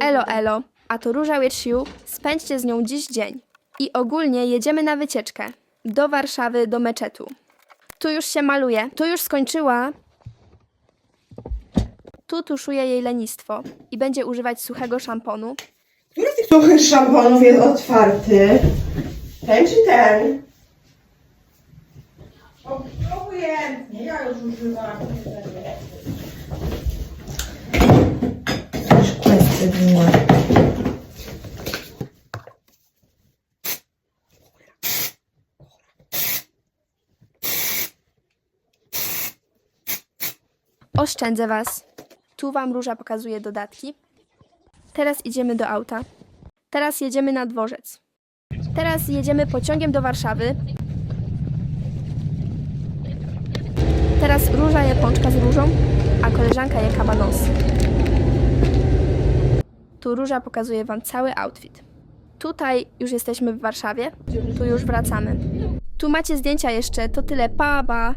Elo, elo, a to Róża Wietrsiu, spędźcie z nią dziś dzień. I ogólnie jedziemy na wycieczkę. Do Warszawy, do meczetu. Tu już się maluje, tu już skończyła. Tu tuszuje jej lenistwo i będzie używać suchego szamponu. Który z tych suchych szamponów jest otwarty? Ten czy ten? Obojętnie, ja już używam. Dnia. Oszczędzę was. Tu wam Róża pokazuje dodatki. Teraz idziemy do auta. Teraz jedziemy na dworzec. Teraz jedziemy pociągiem do Warszawy. Teraz Róża je pączka z różą, a koleżanka je kabanos. Róża pokazuje wam cały outfit. Tutaj już jesteśmy w Warszawie, tu już wracamy. Tu macie zdjęcia jeszcze, to tyle, pa, pa.